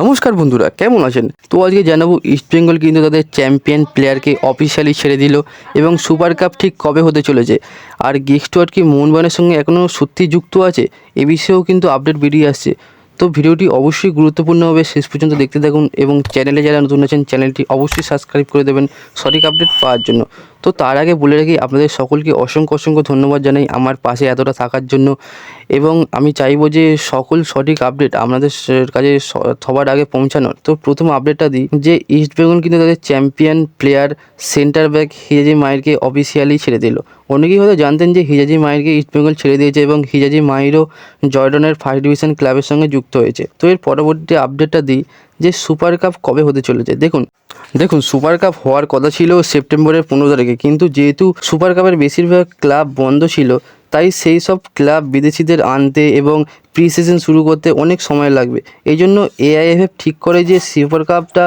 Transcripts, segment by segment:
নমস্কার বন্ধুরা, কেমন আছেন? তো আজকে জানাব ইস্ট বেঙ্গল কিন্তু তাদের চ্যাম্পিয়ন প্লেয়ারকে অফিসিয়ালি ছেড়ে দিল এবং সুপার কাপ ঠিক কবে হতে চলেছে? আর গেস্টওয়ার্ড কি মোহনবাগানের সঙ্গে এখনও সত্যি যুক্ত আছে? এ বিষয়েও কিন্তু আপডেট বেরিয়ে আসছে। তো ভিডিওটি অবশ্যই গুরুত্বপূর্ণ হবে, শেষ পর্যন্ত দেখতে থাকুন এবং চ্যানেলে যারা নতুন আছেন চ্যানেলটি অবশ্যই সাবস্ক্রাইব করে দেবেন সঠিক আপডেট পাওয়ার জন্য। তো তার আগে বলে রাখি, আপনাদের সকলকে অসংখ্য অসংখ্য ধন্যবাদ জানাই আমার পাশে এতটা থাকার জন্য। এবং আমি চাইব যে সকল সঠিক আপডেট আপনাদের কাছে সবার আগে পৌঁছানোর। তো প্রথম আপডেটটা দিই, যে ইস্ট বেঙ্গল কিন্তু তাদের champion player centre back Hijazi মায়েরকে officially ছেড়ে দিল। অনেকেই হয়তো জানতেন যে হিজাজি মায়েরকে ইস্ট বেঙ্গল ছেড়ে দিয়েছে এবং হিজাজি মায়েরও জর্ডনের ফার্স্ট ডিভিশন ক্লাবের সঙ্গে যুক্ত হয়েছে। তো এর পরবর্তী আপডেটটা দিই, যে সুপার কাপ কবে হতে চলেছে? দেখুন দেখুন সুপার কাপ হওয়ার কথা ছিল সেপ্টেম্বরের পনেরো তারিখে, কিন্তু যেহেতু সুপার কাপের বেশিরভাগ ক্লাব বন্ধ ছিল, তাই সেই সব ক্লাব বিদেশিদের আনতে এবং প্রি সিজন শুরু করতে অনেক সময় লাগবে। এই জন্য এআইএফএফ ঠিক করে যে সুপার কাপটা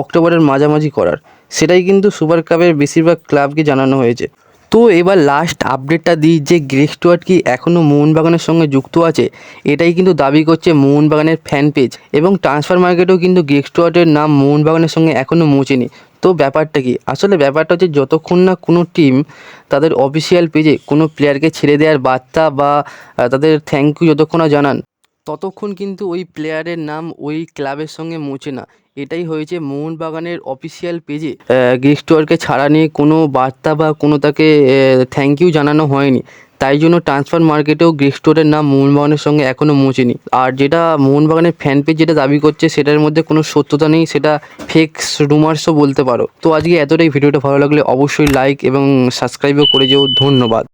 অক্টোবরের মাঝামাঝি করার। সেটাই কিন্তু সুপার কাপের বেশিরভাগ ক্লাবকে জানানো হয়েছে। তো এবার লাস্ট আপডেটটা দিই যে গ্রেস্টওয়ার্ড কি এখনও মোহনবাগানের সঙ্গে যুক্ত আছে? এটাই কিন্তু দাবি করছে মোহনবাগানের ফ্যান পেজ এবং ট্রান্সফার মার্কেটেও কিন্তু গ্রেস্টওয়ার্ডের নাম মোহনবাগানের সঙ্গে এখনও মুছেনি। তো ব্যাপারটা কি? আসলে ব্যাপারটা হচ্ছে যতক্ষণ না কোনো টিম তাদের অফিসিয়াল পেজে কোনো প্লেয়ারকে ছেড়ে দেওয়ার বার্তা বা তাদের থ্যাংক ইউ যতক্ষণ না জানান ততক্ষণ কিন্তু ওই প্লেয়ারের নাম ওই ক্লাবের সঙ্গে মুছে না। এটাই হয়েছে মোহনবাগানের অফিসিয়াল পেজে গেস্টওয়ারকে ছাড়া নিয়ে কোনো বার্তা বা কোনো তাকে থ্যাংক ইউ জানানো হয়নি। তাই জন্য ট্রান্সফার মার্কেটেও গ্রেস্টোরের নাম মোহনবাগানের সঙ্গে এখনও মুছেনি। আর যেটা মোহনবাগানের ফ্যান পেজ যেটা দাবি করছে, সেটার মধ্যে কোনো সত্যতা নেই, সেটা ফেক রুমার্সও বলতে পারো। তো আজকে এতটাই। ভিডিওটা ভালো লাগলে অবশ্যই লাইক এবং সাবস্ক্রাইবও করে যেও। ধন্যবাদ।